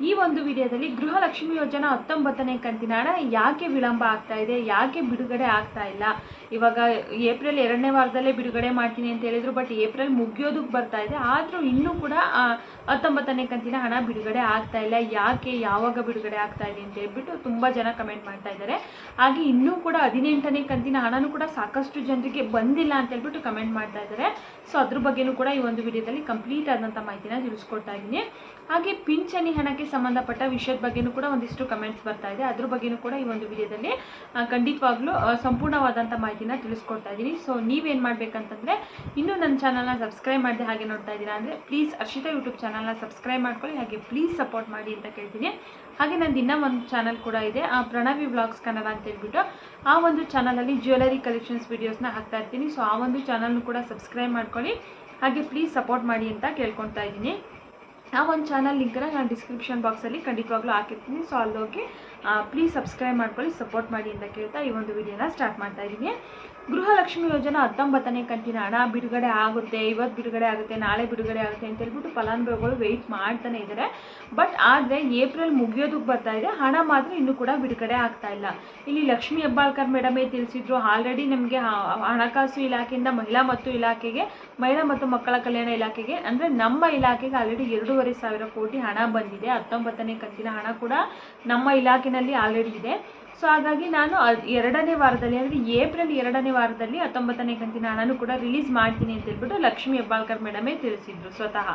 ಈ ಒಂದು ವಿಡಿಯೋದಲ್ಲಿ ಗೃಹಲಕ್ಷ್ಮಿ ಯೋಜನಾ ಹತ್ತೊಂಬತ್ತನೇ ಕಂತಿನ ಹಣ ಯಾಕೆ ವಿಳಂಬ ಆಗ್ತಾ ಇದೆ, ಯಾಕೆ ಬಿಡುಗಡೆ ಆಗ್ತಾ ಇಲ್ಲ? ಇವಾಗ ಏಪ್ರಿಲ್ ಎರಡನೇ ವಾರದಲ್ಲೇ ಬಿಡುಗಡೆ ಮಾಡ್ತೀನಿ ಅಂತ ಹೇಳಿದ್ರು, ಬಟ್ ಏಪ್ರಿಲ್ ಮುಗಿಯೋದಕ್ಕೆ ಬರ್ತಾ ಇದೆ. ಆದರೂ ಇನ್ನೂ ಕೂಡ ಹತ್ತೊಂಬತ್ತನೇ ಕಂತಿನ ಹಣ ಬಿಡುಗಡೆ ಆಗ್ತಾ ಇಲ್ಲ. ಯಾಕೆ, ಯಾವಾಗ ಬಿಡುಗಡೆ ಆಗ್ತಾ ಇದೆ ಅಂತ ಹೇಳ್ಬಿಟ್ಟು ತುಂಬ ಜನ ಕಮೆಂಟ್ ಮಾಡ್ತಾ ಇದ್ದಾರೆ. ಹಾಗೆ ಇನ್ನೂ ಕೂಡ ಹದಿನೆಂಟನೇ ಕಂತಿನ ಹಣನೂ ಕೂಡ ಸಾಕಷ್ಟು ಜನರಿಗೆ ಬಂದಿಲ್ಲ ಅಂತ ಹೇಳ್ಬಿಟ್ಟು ಕಮೆಂಟ್ ಮಾಡ್ತಾ ಇದ್ದಾರೆ. ಸೊ, ಅದ್ರ ಬಗ್ಗೆನೂ ಕೂಡ ಈ ಒಂದು ವಿಡಿಯೋದಲ್ಲಿ ಕಂಪ್ಲೀಟ್ ಆದಂಥ ಮಾಹಿತಿನ ತಿಳಿಸ್ಕೊಡ್ತಾ ಇದ್ದೀನಿ. ಹಾಗೆ ಪಿಂಚಣಿ ಹಣಕ್ಕೆ ಸಂಬಂಧಪಟ್ಟ ವಿಷಯದ ಬಗ್ಗೆನೂ ಕೂಡ ಒಂದಿಷ್ಟು ಕಮೆಂಟ್ಸ್ ಬರ್ತಾ ಇದೆ. ಅದ್ರ ಬಗ್ಗೆನೂ ಕೂಡ ಈ ಒಂದು ವಿಡಿಯೋದಲ್ಲಿ ಖಂಡಿತವಾಗ್ಲೂ ಸಂಪೂರ್ಣವಾದಂಥ ಮಾಹಿತಿನ ತಿಳಿಸ್ಕೊಡ್ತಾ ಇದ್ದೀನಿ. ಸೊ ನೀವೇನು ಮಾಡಬೇಕಂತಂದರೆ, ಇನ್ನೂ ನನ್ನ ಚಾನಲ್ನ ಸಬ್ಸ್ಕ್ರೈಬ್ ಮಾಡಿದೆ ಹಾಗೆ ನೋಡ್ತಾ ಇದ್ದೀರಾ ಅಂದರೆ ಪ್ಲೀಸ್ ಅರ್ಷಿತಾ ಯೂಟ್ಯೂಬ್ ಚಾನಲ್ನ ಸಬ್ಸ್ಕ್ರೈಬ್ ಮಾಡ್ಕೊಳ್ಳಿ, ಹಾಗೆ ಪ್ಲೀಸ್ ಸಪೋರ್ಟ್ ಮಾಡಿ ಅಂತ ಕೇಳ್ತೀನಿ. ಹಾಗೆ ನಂದು ಇನ್ನೂ ಒಂದು ಚಾನಲ್ ಕೂಡ ಇದೆ, ಆ, ಪ್ರಣವಿ ವ್ಲಾಗ್ಸ್ ಕನ್ನಡ ಅಂತ ಹೇಳ್ಬಿಟ್ಟು. ಆ ಒಂದು ಚಾನಲಲ್ಲಿ ಜ್ಯುವೆಲರಿ ಕಲೆಕ್ಷನ್ಸ್ ವೀಡಿಯೋಸ್ನ ಹಾಕ್ತಾ ಇರ್ತೀನಿ. ಸೊ ಆ ಒಂದು ಚಾನಲ್ನು ಕೂಡ ಸಬ್ಸ್ಕ್ರೈಬ್ ಮಾಡ್ಕೊಳ್ಳಿ, ಹಾಗೆ ಪ್ಲೀಸ್ ಸಪೋರ್ಟ್ ಮಾಡಿ ಅಂತ ಕೇಳ್ಕೊತಾ ಇದ್ದೀನಿ. ಆ ಒಂದು ಚಾನಲ್ ಲಿಂಕ್ನ ನಾನು ಡಿಸ್ಕ್ರಿಪ್ಷನ್ ಬಾಕ್ಸಲ್ಲಿ ಖಂಡಿತವಾಗ್ಲೂ ಹಾಕಿರ್ತೀನಿ. ಸೊ ಅಲ್ಲಿ ಹೋಗಿ ಪ್ಲೀಸ್ ಸಬ್ಸ್ಕ್ರೈಬ್ ಮಾಡ್ಕೊಳ್ಳಿ ಸಪೋರ್ಟ್ ಮಾಡಿ ಅಂತ ಕೇಳ್ತಾ ಈ ಒಂದು ವಿಡಿಯೋನ ಸ್ಟಾರ್ಟ್ ಮಾಡ್ತಾ ಇದ್ದೀನಿ. ಗೃಹಲಕ್ಷ್ಮಿ ಯೋಜನಾ ಹತ್ತೊಂಬತ್ತನೇ ಕಂತಿನ ಹಣ ಬಿಡುಗಡೆ ಆಗುತ್ತೆ. ಇವತ್ತು ಬಿಡುಗಡೆ ಆಗುತ್ತೆ, ನಾಳೆ ಬಿಡುಗಡೆ ಆಗುತ್ತೆ ಅಂತ ಹೇಳ್ಬಿಟ್ಟು ಫಲಾನುಭವಿಗಳು ವೆಯ್ಟ್ ಮಾಡ್ತಾನೆ ಇದ್ದಾರೆ. ಬಟ್ ಆದರೆ ಏಪ್ರಿಲ್ ಮುಗಿಯೋದಕ್ಕೆ ಬರ್ತಾ ಇದೆ. ಹಣ ಮಾತ್ರ ಇನ್ನೂ ಕೂಡ ಬಿಡುಗಡೆ ಆಗ್ತಾ ಇಲ್ಲ. ಇಲ್ಲಿ ಲಕ್ಷ್ಮಿ ಹೆಬ್ಬಾಳ್ಕರ್ ಮೇಡಮೇ ತಿಳಿಸಿದ್ರು ಆಲ್ರೆಡಿ ನಮಗೆ ಹಣಕಾಸು ಇಲಾಖೆಯಿಂದ ಮಹಿಳಾ ಮತ್ತು ಇಲಾಖೆಗೆ, ಮಹಿಳಾ ಮತ್ತು ಮಕ್ಕಳ ಕಲ್ಯಾಣ ಇಲಾಖೆಗೆ, ಅಂದರೆ ನಮ್ಮ ಇಲಾಖೆಗೆ ಆಲ್ರೆಡಿ ಎರಡೂವರೆ ಸಾವಿರ ಕೋಟಿ ಹಣ ಬಂದಿದೆ. ಹತ್ತೊಂಬತ್ತನೇ ಕಂತಿನ ಹಣ ಕೂಡ ನಮ್ಮ ಇಲಾಖೆನಲ್ಲಿ ಆಲ್ರೆಡಿ ಇದೆ. ಸೊ ಹಾಗಾಗಿ ನಾನು ಎರಡನೇ ವಾರದಲ್ಲಿ, ಅಂದರೆ ಏಪ್ರಿಲ್ ಎರಡನೇ ವಾರದಲ್ಲಿ, ಹತ್ತೊಂಬತ್ತನೇ ಕಂತಿನ ಹಣನೂ ಕೂಡ ರಿಲೀಸ್ ಮಾಡ್ತೀನಿ ಅಂತ ಹೇಳ್ಬಿಟ್ಟು ಲಕ್ಷ್ಮಿ ಹೆಬ್ಬಾಳ್ಕರ್ ಮೇಡಮೇ ತಿಳಿಸಿದ್ರು ಸ್ವತಃ.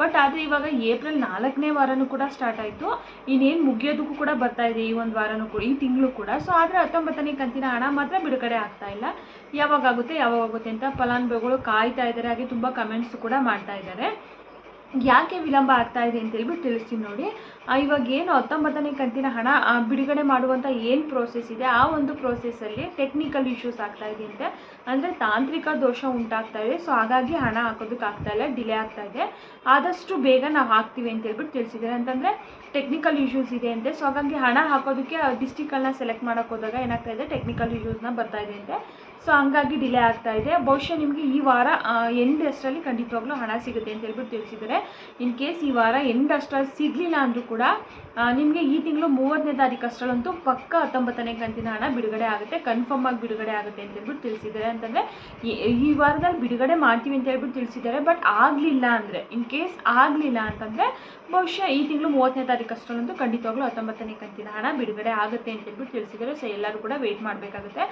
ಬಟ್ ಆದರೆ ಇವಾಗ ಏಪ್ರಿಲ್ ನಾಲ್ಕನೇ ವಾರನೂ ಕೂಡ ಸ್ಟಾರ್ಟ್ ಆಯಿತು. ಇನ್ನೇನು ಮುಗಿಯೋದಕ್ಕೂ ಕೂಡ ಬರ್ತಾ ಇದೆ ಈ ಒಂದು ವಾರನೂ ಕೂಡ, ಈ ತಿಂಗಳು ಕೂಡ. ಸೊ ಆದರೆ ಹತ್ತೊಂಬತ್ತನೇ ಕಂತಿನ ಹಣ ಮಾತ್ರ ಬಿಡುಗಡೆ ಆಗ್ತಾ ಇಲ್ಲ. ಯಾವಾಗ ಯಾವಾಗುತ್ತೆ ಅಂತ ಫಲಾನುಭವಿಗಳು ಕಾಯ್ತಾ ಇದ್ದಾರೆ. ಹಾಗೆ ತುಂಬ ಕಮೆಂಟ್ಸ್ ಕೂಡ ಮಾಡ್ತಾ ಇದ್ದಾರೆ. ಯಾಕೆ ವಿಳಂಬ ಆಗ್ತಾ ಇದೆ ಅಂತ ಹೇಳ್ಬಿಟ್ಟು ತಿಳಿಸ್ತೀನಿ ನೋಡಿ. ಇವಾಗ ಏನು ಹತ್ತೊಂಬತ್ತನೇ ಕಂತಿನ ಹಣ ಬಿಡುಗಡೆ ಮಾಡುವಂಥ ಏನು ಪ್ರೋಸೆಸ್ ಇದೆ? ಆ ಒಂದು ಪ್ರೋಸೆಸ್ಸಲ್ಲಿ ಟೆಕ್ನಿಕಲ್ ಇಶ್ಯೂಸ್ ಆಗ್ತಾ ಇದೆ ಅಂತೆ. ಅಂದರೆ ತಾಂತ್ರಿಕ ದೋಷ ಉಂಟಾಗ್ತಾ ಇದೆ. ಸೊ ಹಾಗಾಗಿ ಹಣ ಹಾಕೋದಕ್ಕೆ ಆಗ್ತಾ ಇಲ್ಲ ಡಿಲೇ ಆಗ್ತಾ ಇದೆ. ಆದಷ್ಟು ಬೇಗ ನಾವು ಹಾಕ್ತೀವಿ ಅಂತ ಹೇಳ್ಬಿಟ್ಟು ತಿಳಿಸಿದ್ದಾರೆ. ಅಂತಂದರೆ ಟೆಕ್ನಿಕಲ್ ಇಶ್ಯೂಸ್ ಇದೆ ಅಂತೆ. ಸೊ ಹಾಗಾಗಿ ಹಣ ಹಾಕೋದಕ್ಕೆ ಡಿಸ್ಟಿಕ್ಗಳನ್ನ ಸೆಲೆಕ್ಟ್ ಮಾಡೋಕ್ಕೆ ಹೋದಾಗ ಏನಾಗ್ತಾ ಇದೆ? ಟೆಕ್ನಿಕಲ್ ಇಶ್ಯೂಸ್ನ ಬರ್ತಾ ಇದೆ ಅಂತೆ. ಸೊ ಹಂಗಾಗಿ ಡಿಲೇ ಆಗ್ತಾ ಇದೆ. ಬಹುಶಃ ನಿಮಗೆ ಈ ವಾರ ಎಂಡ್ ಅಷ್ಟರಲ್ಲಿ ಖಂಡಿತವಾಗ್ಲೂ ಹಣ ಸಿಗುತ್ತೆ ಅಂತ ಹೇಳ್ಬಿಟ್ಟು ತಿಳಿಸಿದ್ದಾರೆ. ಇನ್ ಕೇಸ್ ಈ ವಾರ ಎಂಡ್ ಅಷ್ಟರಲ್ಲಿ ಸಿಗಲಿಲ್ಲ ಅಂದರೂ ಕೂಡ ನಿಮಗೆ ಈ ತಿಂಗಳು ಮೂವತ್ತನೇ ತಾರೀಕು ಅಷ್ಟರಲ್ಲಂತೂ ಪಕ್ಕ ಹತ್ತೊಂಬತ್ತನೇ ಕಂತಿನ ಹಣ ಬಿಡುಗಡೆ ಆಗುತ್ತೆ. ಕನ್ಫರ್ಮ್ ಆಗಿ ಬಿಡುಗಡೆ ಆಗುತ್ತೆ ಅಂತ ಹೇಳ್ಬಿಟ್ಟು ತಿಳಿಸಿದ್ದಾರೆ. ಅಂತಂದರೆ, ಈ ವಾರದಲ್ಲಿ ಬಿಡುಗಡೆ ಮಾಡ್ತೀವಿ ಅಂತ ಹೇಳ್ಬಿಟ್ಟು ತಿಳಿಸಿದ್ದಾರೆ. ಬಟ್ ಆಗಲಿಲ್ಲ ಅಂದರೆ ಇನ್ ಕೇಸ್ ಆಗಲಿಲ್ಲ ಅಂತಂದರೆ, ಬಹುಶಃ ಈ ತಿಂಗಳು ಮೂವತ್ತನೇ ತಾರೀಕು ಅಷ್ಟರಲ್ಲಂತೂ ಖಂಡಿತವಾಗ್ಲೂ ಹತ್ತೊಂಬತ್ತನೇ ಕಂತಿನ ಹಣ ಬಿಡುಗಡೆ ಆಗುತ್ತೆ ಅಂತ ಹೇಳ್ಬಿಟ್ಟು ತಿಳಿಸಿದ್ದಾರೆ. ಸೊ ಎಲ್ಲರೂ ಕೂಡ ವೆಯ್ಟ್ ಮಾಡಬೇಕಾಗುತ್ತೆ.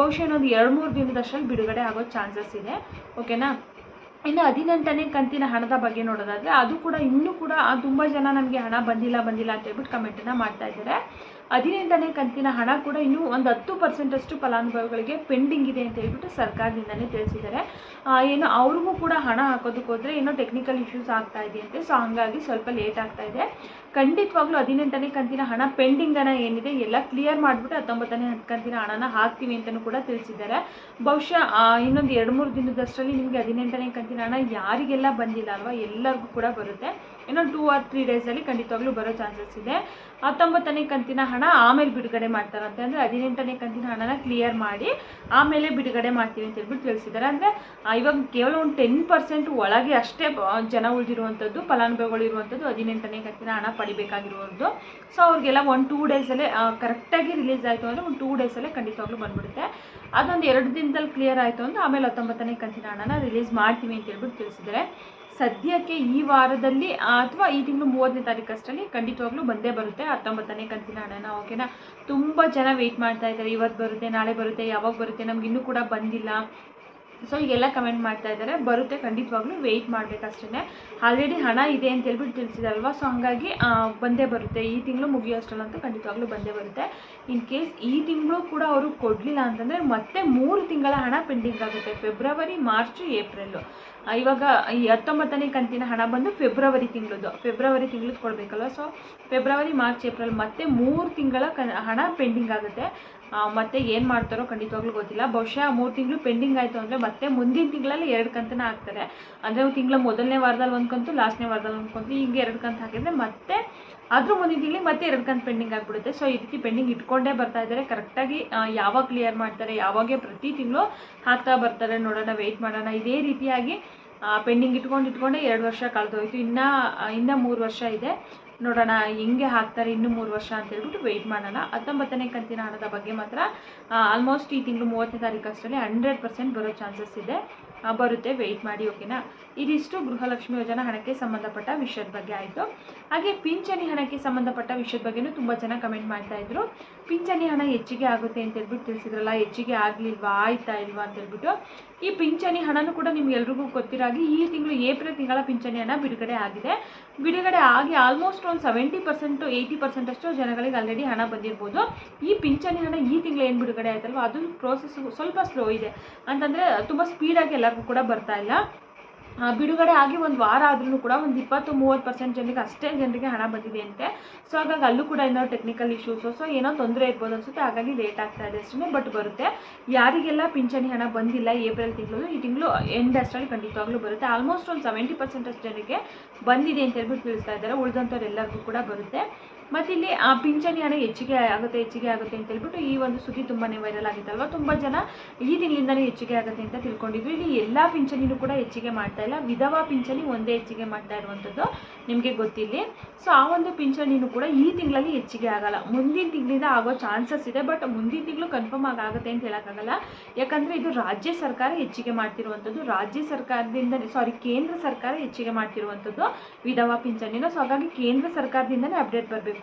ಬಹುಶಃ ಇನ್ನೊಂದು ಎರಡು ಮೂರು ದಿನದಷ್ಟರಲ್ಲಿ ಬಿಡುಗಡೆ ಆಗೋ ಚಾನ್ಸಸ್ ಇದೆ. ಓಕೆನಾ? ಇನ್ನು ಹದಿನೆಂಟನೇ ಕಂತಿನ ಹಣದ ಬಗ್ಗೆ ನೋಡೋದಾದರೆ ಅದು ಕೂಡ ಇನ್ನೂ ಕೂಡ ತುಂಬ ಜನ ನಮಗೆ ಹಣ ಬಂದಿಲ್ಲ ಬಂದಿಲ್ಲ ಅಂತ ಹೇಳ್ಬಿಟ್ಟು ಕಮೆಂಟನ್ನು ಮಾಡ್ತಾ ಇದ್ದಾರೆ. ಹದಿನೆಂಟನೇ ಕಂತಿನ ಹಣ ಕೂಡ ಇನ್ನೂ ಒಂದು ಹತ್ತು ಪರ್ಸೆಂಟಷ್ಟು ಫಲಾನುಭವಿಗಳಿಗೆ ಪೆಂಡಿಂಗ್ ಇದೆ ಅಂತ ಹೇಳ್ಬಿಟ್ಟು ಸರ್ಕಾರದಿಂದನೇ ತಿಳಿಸಿದ್ದಾರೆ. ಏನು ಅವ್ರಿಗೂ ಕೂಡ ಹಣ ಹಾಕೋದಕ್ಕೆ ಹೋದರೆ ಏನೋ ಟೆಕ್ನಿಕಲ್ ಇಶ್ಯೂಸ್ ಆಗ್ತಾ ಇದೆಯಂತೆ ಸೊ ಹಂಗಾಗಿ ಸ್ವಲ್ಪ ಲೇಟ್ ಆಗ್ತಾ ಇದೆ. ಖಂಡಿತವಾಗ್ಲೂ ಹದಿನೆಂಟನೇ ಕಂತಿನ ಹಣ ಪೆಂಡಿಂಗ್ ಹಣ ಏನಿದೆ, ಎಲ್ಲ ಕ್ಲಿಯರ್ ಮಾಡಿಬಿಟ್ಟು ಹತ್ತೊಂಬತ್ತನೇ ಕಂತಿನ ಹಣನ ಹಾಕ್ತೀವಿ ಅಂತಲೂ ಕೂಡ ತಿಳಿಸಿದ್ದಾರೆ. ಬಹುಶಃ ಇನ್ನೊಂದು ಎರಡು ಮೂರು ದಿನದಷ್ಟರಲ್ಲಿ ನಿಮಗೆ ಹದಿನೆಂಟನೇ ಕಂತಿನ ಹಣ ಯಾರಿಗೆಲ್ಲ ಬಂದಿಲ್ಲ ಅಲ್ವಾ? ಎಲ್ಲರಿಗೂ ಕೂಡ ಬರುತ್ತೆ. ಇನ್ನೊಂದು ಟೂ ಆರ್ ತ್ರೀ ಡೇಸಲ್ಲಿ ಖಂಡಿತವಾಗ್ಲೂ ಬರೋ ಚಾನ್ಸಸ್ ಇದೆ. ಹತ್ತೊಂಬತ್ತನೇ ಕಂತಿನ ಹಣ ಆಮೇಲೆ ಬಿಡುಗಡೆ ಮಾಡ್ತಾರಂತೆ ಅಂದರೆ ಹದಿನೆಂಟನೇ ಕಂತಿನ ಹಣನ ಕ್ಲಿಯರ್ ಮಾಡಿ ಆಮೇಲೆ ಬಿಡುಗಡೆ ಮಾಡ್ತೀವಿ ಅಂತ ಹೇಳ್ಬಿಟ್ಟು ತಿಳಿಸಿದ್ದಾರೆ. ಅಂದರೆ ಇವಾಗ ಕೇವಲ ಒಂದು ಟೆನ್ ಪರ್ಸೆಂಟ್ ಒಳಗೆ ಅಷ್ಟೇ ಜನ ಉಳಿದಿರುವಂಥದ್ದು, ಫಲಾನುಭವಿಗಳು ಇರುವಂಥದ್ದು ಹದಿನೆಂಟನೇ ಕಂತಿನ ಹಣ ಪಡಿಬೇಕಾಗಿರುವಂಥದ್ದು. ಸೊ ಅವ್ರಿಗೆಲ್ಲ ಒಂದು ಟೂ ಡೇಸಲ್ಲೇ ಕರೆಕ್ಟಾಗಿ ರಿಲೀಸ್ ಆಯಿತು ಅಂದರೆ ಒಂದು ಟೂ ಡೇಸಲ್ಲೇ ಖಂಡಿತವಾಗ್ಲೂ ಬಂದ್ಬಿಡುತ್ತೆ. ಅದೊಂದು ಎರಡು ದಿನದಲ್ಲಿ ಕ್ಲಿಯರ್ ಆಯಿತು ಅಂದರೆ ಆಮೇಲೆ ಹತ್ತೊಂಬತ್ತನೇ ಕಂತಿನ ಹಣನ ರಿಲೀಸ್ ಮಾಡ್ತೀವಿ ಅಂತ ಹೇಳ್ಬಿಟ್ಟು ತಿಳಿಸಿದ್ದಾರೆ. ಸದ್ಯಕ್ಕೆ ಈ ವಾರದಲ್ಲಿ ಅಥವಾ ಈ ತಿಂಗಳು ಮೂವತ್ತನೇ ತಾರೀಕು ಅಷ್ಟರಲ್ಲಿ ಖಂಡಿತವಾಗ್ಲೂ ಬಂದೇ ಬರುತ್ತೆ. ಹತ್ತೊಂಬತ್ತನೇ ಕಂತಿನ ಹಣನ, ಓಕೆನಾ? ತುಂಬ ಜನ ವೆಯ್ಟ್ ಮಾಡ್ತಾ ಇದ್ದಾರೆ. ಇವತ್ತು ಬರುತ್ತೆ, ನಾಳೆ ಬರುತ್ತೆ, ಯಾವಾಗ ಬರುತ್ತೆ, ನಮ್ಗೆ ಇನ್ನೂ ಕೂಡ ಬಂದಿಲ್ಲ. ಸೊ ಈಗೆಲ್ಲ ಕಮೆಂಟ್ ಮಾಡ್ತಾ ಇದ್ದಾರೆ. ಬರುತ್ತೆ ಖಂಡಿತವಾಗ್ಲೂ ವೆಯ್ಟ್ ಮಾಡಬೇಕಷ್ಟೇ ಆಲ್ರೆಡಿ ಹಣ ಇದೆ ಅಂತ ಹೇಳ್ಬಿಟ್ಟು ತಿಳಿಸಿದಲ್ವಾ? ಸೊ ಹಂಗಾಗಿ ಬಂದೇ ಬರುತ್ತೆ. ಈ ತಿಂಗಳು ಮುಗಿಯೋಷ್ಟಲ್ಲಂತೂ ಖಂಡಿತವಾಗ್ಲೂ ಬಂದೇ ಬರುತ್ತೆ. ಇನ್ ಕೇಸ್ ಈ ತಿಂಗಳು ಕೂಡ ಅವರು ಕೊಡಲಿಲ್ಲ ಅಂತಂದರೆ ಮತ್ತೆ ಮೂರು ತಿಂಗಳ ಹಣ ಪೆಂಡಿಂಗ್ ಆಗುತ್ತೆ. ಫೆಬ್ರವರಿ ಮಾರ್ಚು ಏಪ್ರಿಲ್ಲು ಆ, ಇವಾಗ ಈ ಹತ್ತೊಂಬತ್ತನೇ ಕಂತಿನ ಹಣ ಬಂದು ಫೆಬ್ರವರಿ ತಿಂಗಳದ್ದು. ಫೆಬ್ರವರಿ ತಿಂಗಳದ್ದು ಕೊಡಬೇಕಲ್ವ? ಸೊ ಫೆಬ್ರವರಿ ಮಾರ್ಚ್ ಏಪ್ರಿಲ್ ಮತ್ತೆ ಮೂರು ತಿಂಗಳ ಕ ಹಣ ಪೆಂಡಿಂಗ್ ಆಗುತ್ತೆ. ಮತ್ತೆ ಏನು ಮಾಡ್ತಾರೋ ಖಂಡಿತವಾಗ್ಲೂ ಗೊತ್ತಿಲ್ಲ. ಬಹುಶಃ ಮೂರು ತಿಂಗಳು ಪೆಂಡಿಂಗ್ ಆಯಿತು ಅಂದರೆ ಮತ್ತೆ ಮುಂದಿನ ತಿಂಗಳಲ್ಲಿ ಎರಡು ಕಂತನ ಹಾಕ್ತಾರೆ ಅಂದರೆ ತಿಂಗಳ ಮೊದಲನೇ ವಾರದಲ್ಲಿ ಒಂದು ಕಂತು, ಲಾಸ್ಟ್ನೇ ವಾರದಲ್ಲಿ ಒಂದು ಕಂತು, ಹಿಂಗೆ ಎರಡು ಕಂತು ಹಾಕಿದ್ರೆ ಮತ್ತೆ ಆದ್ರೂ ಮುಂದಿನ ತಿಂಗಳಿಗೆ ಮತ್ತೆ ಎರಡು ಕಂತು ಪೆಂಡಿಂಗ್ ಆಗಿಬಿಡುತ್ತೆ. ಸೊ ಈ ರೀತಿ ಪೆಂಡಿಂಗ್ ಇಟ್ಕೊಂಡೇ ಬರ್ತಾ ಇದ್ದಾರೆ. ಕರೆಕ್ಟಾಗಿ ಯಾವಾಗ ಕ್ಲಿಯರ್ ಮಾಡ್ತಾರೆ, ಯಾವಾಗೇ ಪ್ರತಿ ತಿಂಗಳು ಹಾಕ್ತಾ ಬರ್ತಾರೆ ನೋಡೋಣ ವೆಯ್ಟ್ ಮಾಡೋಣ. ಇದೇ ರೀತಿಯಾಗಿ ಪೆಂಡಿಂಗ್ ಇಟ್ಕೊಂಡು ಇಟ್ಕೊಂಡೆ ಎರಡು ವರ್ಷ ಕಳೆದೋಯ್ತು ಇನ್ನ ಇನ್ನ ಮೂರು ವರ್ಷ ಇದೆ. ನೋಡೋಣ, ಹೆಂಗೆ ಹಾಕ್ತಾರೆ, ಇನ್ನೂ ಮೂರು ವರ್ಷ ಅಂತ ಹೇಳ್ಬಿಟ್ಟು ವೆಯ್ಟ್ ಮಾಡೋಣ. ಹತ್ತೊಂಬತ್ತನೇ ಕಂತಿನ ಹಣದ ಬಗ್ಗೆ ಮಾತ್ರ ಆಲ್ಮೋಸ್ಟ್ ಈ ತಿಂಗಳು ಮೂವತ್ತನೇ ತಾರೀಕು ಅಷ್ಟರಲ್ಲಿ ಹಂಡ್ರೆಡ್ ಪರ್ಸೆಂಟ್ ಬರೋ ಚಾನ್ಸಸ್ ಇದೆ. ಬರುತ್ತೆ ವೆಯ್ಟ್ ಮಾಡಿ ಓಕೆನಾ ಇದಿಷ್ಟು ಗೃಹಲಕ್ಷ್ಮಿ ಯೋಜನಾ ಹಣಕ್ಕೆ ಸಂಬಂಧಪಟ್ಟ ವಿಷಯದ ಬಗ್ಗೆ ಆಯಿತು. ಹಾಗೆ ಪಿಂಚಣಿ ಹಣಕ್ಕೆ ಸಂಬಂಧಪಟ್ಟ ವಿಷಯದ ಬಗ್ಗೆನೂ ತುಂಬ ಜನ ಕಮೆಂಟ್ ಮಾಡ್ತಾ ಇದ್ರು. ಪಿಂಚಣಿ ಹಣ ಹೆಚ್ಚಿಗೆ ಆಗುತ್ತೆ ಅಂತ ಹೇಳ್ಬಿಟ್ಟು ತಿಳಿಸಿದ್ರಲ್ಲ, ಹೆಚ್ಚಿಗೆ ಆಗಲಿಲ್ವಾ, ಆಯ್ತಾ ಇಲ್ವಾ ಅಂತ ಹೇಳ್ಬಿಟ್ಟು, ಈ ಪಿಂಚಣಿ ಹಣನೂ ಕೂಡ ನಿಮ್ಗೆಲ್ರಿಗೂ ಗೊತ್ತಿರಾಗಿ ಈ ತಿಂಗಳು ಏಪ್ರಿಲ್ ತಿಂಗಳ ಪಿಂಚಣಿ ಹಣ ಬಿಡುಗಡೆ ಆಗಿದೆ. ಬಿಡುಗಡೆ ಆಗಿ ಆಲ್ಮೋಸ್ಟ್ ಒಂದು ಸೆವೆಂಟಿ ಪರ್ಸೆಂಟು ಏಯ್ಟಿ ಪರ್ಸೆಂಟ್ ಅಷ್ಟು ಜನಗಳಿಗೆ ಆಲ್ರೆಡಿ ಹಣ ಬಂದಿರ್ಬೋದು. ಈ ಪಿಂಚಣಿ ಹಣ ಈ ತಿಂಗಳು ಏನು ಬಿಡುಗಡೆ ಆಯ್ತಲ್ವ? ಅದು ಪ್ರೋಸೆಸ್ ಸ್ವಲ್ಪ ಸ್ಲೋ ಇದೆ. ಅಂತಂದರೆ ತುಂಬ ಸ್ಪೀಡಾಗಿ ಎಲ್ಲರಿಗೂ ಕೂಡ ಬರ್ತಾ ಇಲ್ಲ. ಬಿಡುಗಡೆ ಆಗಿ ಒಂದು ವಾರ ಆದ್ರೂ ಕೂಡ ಒಂದು ಇಪ್ಪತ್ತು ಮೂವತ್ತು ಪರ್ಸೆಂಟ್ ಜನರಿಗೆ ಅಷ್ಟೇ ಜನರಿಗೆ ಹಣ ಬಂದಿದೆ ಅಂತೆ. ಸೊ ಹಾಗಾಗಿ ಅಲ್ಲೂ ಕೂಡ ಏನೋ ಟೆಕ್ನಿಕಲ್ ಇಶ್ಯೂಸು ಸೊ ಏನೋ ತೊಂದರೆ ಇರ್ಬೋದು ಅನ್ಸುತ್ತೆ, ಹಾಗಾಗಿ ಲೇಟ್ ಆಗ್ತಾ ಇದೆ ಅಷ್ಟೇ ಬಟ್ ಬರುತ್ತೆ. ಯಾರಿಗೆಲ್ಲ ಪಿಂಚಣಿ ಹಣ ಬಂದಿಲ್ಲ ಏಪ್ರಿಲ್ ತಿಂಗಳು ಈ ತಿಂಗಳು ಎಂಡ್ ಅಷ್ಟರಲ್ಲಿ ಖಂಡಿತವಾಗ್ಲೂ ಬರುತ್ತೆ. ಆಲ್ಮೋಸ್ಟ್ ಒಂದು ಸೆವೆಂಟಿ ಪರ್ಸೆಂಟ್ ಅಷ್ಟು ಜನರಿಗೆ ಬಂದಿದೆ ಅಂತ ಹೇಳ್ಬಿಟ್ಟು ತಿಳಿಸ್ತಾ ಇದ್ದಾರೆ. ಉಳಿದಂಥವ್ರು ಎಲ್ಲರಿಗೂ ಕೂಡ ಬರುತ್ತೆ. ಮತ್ತು ಇಲ್ಲಿ, ಆ ಪಿಂಚಣಿ ಹಣ ಹೆಚ್ಚಿಗೆ ಆಗುತ್ತೆ ಹೆಚ್ಚಿಗೆ ಆಗುತ್ತೆ ಅಂತ ಹೇಳ್ಬಿಟ್ಟು ಈ ಒಂದು ಸುದ್ದಿ ತುಂಬಾ ವೈರಲ್ ಆಗಿತ್ತಲ್ವ? ತುಂಬ ಜನ ಈ ತಿಂಗಳಿಂದಲೇ ಹೆಚ್ಚಿಗೆ ಆಗುತ್ತೆ ಅಂತ ತಿಳ್ಕೊಂಡಿದ್ವಿ ಇಲ್ಲಿ ಎಲ್ಲ ಪಿಂಚಣಿನೂ ಕೂಡ ಹೆಚ್ಚಿಗೆ ಮಾಡ್ತಾ ಇಲ್ಲ. ವಿಧವಾ ಪಿಂಚಣಿ ಒಂದೇ ಹೆಚ್ಚಿಗೆ ಮಾಡ್ತಾ ಇರುವಂಥದ್ದು ನಿಮಗೆ ಗೊತ್ತಿಲ್ಲ ಸೊ ಆ ಒಂದು ಪಿಂಚಣಿನೂ ಕೂಡ ಈ ತಿಂಗಳಲ್ಲಿ ಹೆಚ್ಚಿಗೆ ಆಗಲ್ಲ. ಮುಂದಿನ ತಿಂಗಳಿಂದ ಆಗೋ ಚಾನ್ಸಸ್ ಇದೆ ಬಟ್ ಮುಂದಿನ ತಿಂಗಳು ಕನ್ಫರ್ಮ್ ಆಗಿ ಆಗುತ್ತೆ ಅಂತ ಹೇಳೋಕ್ಕಾಗಲ್ಲ. ಯಾಕಂದರೆ ಇದು ರಾಜ್ಯ ಸರ್ಕಾರ ಹೆಚ್ಚಿಗೆ ಮಾಡ್ತಿರುವಂಥದ್ದು ರಾಜ್ಯ ಸರ್ಕಾರದಿಂದ ಸಾರಿ ಕೇಂದ್ರ ಸರ್ಕಾರ ಹೆಚ್ಚಿಗೆ ಮಾಡ್ತಿರುವಂಥದ್ದು ವಿಧವಾ ಪಿಂಚಣಿನ. ಸೊ ಹಾಗಾಗಿ ಕೇಂದ್ರ ಸರ್ಕಾರದಿಂದಲೇ ಅಪ್ಡೇಟ್ ಬರಬೇಕು.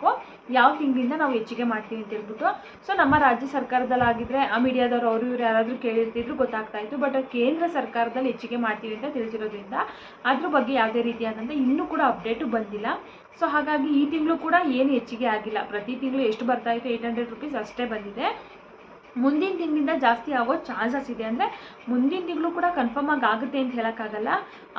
ಯಾವ ತಿಂಗಳಿಂದ ನಾವು ಹೆಚ್ಚಿಗೆ ಮಾಡ್ತೀವಿ ಅಂತ ಹೇಳ್ಬಿಟ್ಟು. ಸೊ ನಮ್ಮ ರಾಜ್ಯ ಸರ್ಕಾರದಲ್ಲಾಗಿದ್ರೆ, ಆ ಮೀಡಿಯಾದವ್ರು, ಅವರು ಇವ್ರು ಯಾರಾದರೂ ಕೇಳಿರ್ತಿದ್ರು ಗೊತ್ತಾಗ್ತಾ ಇತ್ತು ಬಟ್ ಕೇಂದ್ರ ಸರ್ಕಾರದಲ್ಲಿ ಹೆಚ್ಚಿಗೆ ಮಾಡ್ತೀವಿ ಅಂತ ತಿಳಿಸಿರೋದ್ರಿಂದ, ಅದ್ರ ಬಗ್ಗೆ ಯಾವುದೇ ರೀತಿಯಾದಂಥ ಇನ್ನೂ ಕೂಡ ಅಪ್ಡೇಟು ಬಂದಿಲ್ಲ. ಸೊ ಹಾಗಾಗಿ ಈ ತಿಂಗಳು ಕೂಡ ಏನು ಹೆಚ್ಚಿಗೆ ಆಗಿಲ್ಲ. ಪ್ರತಿ ತಿಂಗಳು ಎಷ್ಟು ಬರ್ತಾ ಇತ್ತು? ಏಯ್ಟ್ ಹಂಡ್ರೆಡ್ ರುಪೀಸ್ ಅಷ್ಟೇ ಬಂದಿದೆ. ಮುಂದಿನ ತಿಂಗಳಿಂದ ಜಾಸ್ತಿ ಆಗೋ ಚಾನ್ಸಸ್ ಇದೆ ಅಂದರೆ ಮುಂದಿನ ತಿಂಗಳು ಕೂಡ ಕನ್ಫರ್ಮ್ ಆಗಿ ಆಗುತ್ತೆ ಅಂತ ಹೇಳೋಕ್ಕಾಗಲ್ಲ.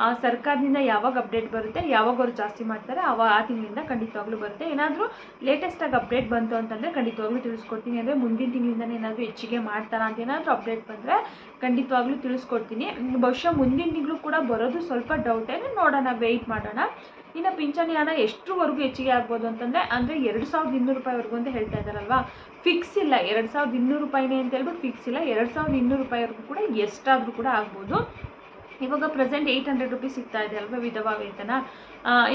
ಆ ಸರ್ಕಾರದಿಂದ ಯಾವಾಗ ಅಪ್ಡೇಟ್ ಬರುತ್ತೆ, ಯಾವಾಗ ಅವ್ರು ಜಾಸ್ತಿ ಮಾಡ್ತಾರೆ, ಅವ ಆ ತಿಂಗಳಿಂದ ಖಂಡಿತವಾಗ್ಲೂ ಬರುತ್ತೆ. ಏನಾದರೂ ಲೇಟೆಸ್ಟಾಗಿ ಅಪ್ಡೇಟ್ ಬಂತು ಅಂತಂದರೆ ಖಂಡಿತವಾಗ್ಲೂ ತಿಳಿಸ್ಕೊಡ್ತೀನಿ. ಅಂದರೆ ಮುಂದಿನ ತಿಂಗಳಿಂದನೇ ಏನಾದರೂ ಹೆಚ್ಚಿಗೆ ಮಾಡ್ತಾರ ಅಂತ ಏನಾದರೂ ಅಪ್ಡೇಟ್ ಬಂದರೆ ಖಂಡಿತವಾಗ್ಲೂ ತಿಳಿಸ್ಕೊಡ್ತೀನಿ. ಬಹುಶಃ ಮುಂದಿನ ತಿಂಗಳು ಕೂಡ ಬರೋದು ಸ್ವಲ್ಪ ಡೌಟೇ ನೋಡೋಣ ವೆಯ್ಟ್ ಮಾಡೋಣ. ಇನ್ನು ಪಿಂಚಣಿ ಹಣ ಎಷ್ಟರವರೆಗೂ ಹೆಚ್ಚಿಗೆ ಆಗ್ಬೋದು ಅಂತಂದರೆ ಅಂದರೆ ಎರಡು ಸಾವಿರದ ಇನ್ನೂರು ರೂಪಾಯಿವರೆಗೂ ಅಂತ ಹೇಳ್ತಾ ಇದ್ದಾರಲ್ವಾ? ಫಿಕ್ಸ್ ಇಲ್ಲ. ಎರಡು ಸಾವಿರದ ಇನ್ನೂರು ರೂಪಾಯಿನೇ ಅಂತ ಹೇಳ್ಬಿಟ್ಟು ಫಿಕ್ಸ್ ಇಲ್ಲ. ಎರಡು ಸಾವಿರದ ಇನ್ನೂರು ರೂಪಾಯಿವರೆಗೂ ಕೂಡ ಎಷ್ಟಾದರೂ ಕೂಡ ಆಗ್ಬೋದು. ಇವಾಗ ಪ್ರೆಸೆಂಟ್ ಏಯ್ಟ್ ಹಂಡ್ರೆಡ್ ರುಪೀಸ್ ಸಿಗ್ತಾ ಇದೆ ಅಲ್ವಾ ವಿಧವಾ ವೇತನ?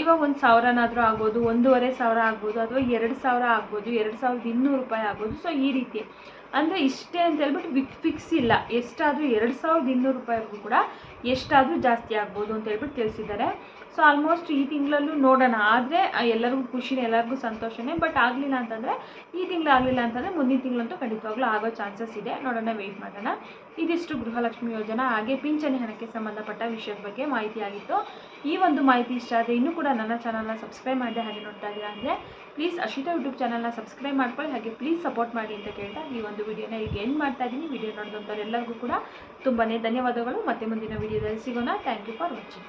ಇವಾಗ ಒಂದು ಸಾವಿರನಾದರೂ ಆಗ್ಬೋದು, ಒಂದೂವರೆ ಸಾವಿರ ಆಗ್ಬೋದು, ಅಥವಾ ಎರಡು ಸಾವಿರ ಆಗ್ಬೋದು, ಎರಡು ಸಾವಿರದ ಇನ್ನೂರು ರೂಪಾಯಿ ಆಗ್ಬೋದು. ಸೊ ಈ ರೀತಿ. ಅಂದರೆ ಇಷ್ಟೇ ಅಂತ ಹೇಳ್ಬಿಟ್ಟು ವಿಕ್ ಫಿಕ್ಸ್ ಇಲ್ಲ. ಎಷ್ಟಾದರೂ ಎರಡು ಸಾವಿರದ ಇನ್ನೂರು ರೂಪಾಯಿವರೆಗೂ ಕೂಡ ಎಷ್ಟಾದರೂ ಜಾಸ್ತಿ ಆಗ್ಬೋದು ಅಂತ ಹೇಳ್ಬಿಟ್ಟು ತಿಳಿಸಿದ್ದಾರೆ. ಸೊ ಆಲ್ಮೋಸ್ಟ್ ಈ ತಿಂಗಳಲ್ಲೂ ನೋಡೋಣ. ಆದರೆ ಎಲ್ಲರಿಗೂ ಖುಷಿನೇ, ಎಲ್ಲರಿಗೂ ಸಂತೋಷನೇ. ಬಟ್ ಆಗಲಿಲ್ಲ ಅಂತಂದರೆ, ಈ ತಿಂಗಳು ಆಗಲಿಲ್ಲ ಅಂತಂದರೆ ಮುಂದಿನ ತಿಂಗಳಂತೂ ಖಂಡಿತವಾಗ್ಲೂ ಆಗೋ ಚಾನ್ಸಸ್ ಇದೆ. ನೋಡೋಣ ವೆಯ್ಟ್ ಮಾಡೋಣ. ಇದಿಷ್ಟು ಗೃಹಲಕ್ಷ್ಮಿ ಯೋಜನಾ. ಹಾಗೆ ಪಿಂಚಣಿ ಹಣಕ್ಕೆ ಸಂಬಂಧಪಟ್ಟ ವಿಷಯದ ಬಗ್ಗೆ ಮಾಹಿತಿ ಆಗಿತ್ತು. ಈ ಒಂದು ಮಾಹಿತಿ ಇಷ್ಟ ಆದರೆ ಇನ್ನೂ ಕೂಡ ನನ್ನ ಚಾನಲ್ನ ಸಬ್ಸ್ಕ್ರೈಬ್ ಮಾಡಿದೆ ಹಾಗೆ ನೋಡ್ತಾ ಇದ್ದೀರಾ ಅಂದರೆ ಪ್ಲೀಸ್ ಅಶಿತಾ ಯೂಟ್ಯೂಬ್ ಚಾನಲ್ನ ಸಬ್ಸ್ಕ್ರೈಬ್ ಮಾಡ್ಕೊಳ್ಳಿ. ಹಾಗೆ ಪ್ಲೀಸ್ ಸಪೋರ್ಟ್ ಮಾಡಿ ಅಂತ ಕೇಳ್ತಾ ಈ ಒಂದು ವಿಡಿಯೋನ ಈಗ ಎಂಡ್ ಮಾಡ್ತಾ ಇದ್ದೀನಿ. ವಿಡಿಯೋ ನೋಡಿದಂಥವ್ರೆಲ್ಲರಿಗೂ ಕೂಡ ತುಂಬಾ ಧನ್ಯವಾದಗಳು. ಮತ್ತೆ ಮುಂದಿನ ವಿಡಿಯೋದಲ್ಲಿ ಸಿಗೋಣ. Thank you for watching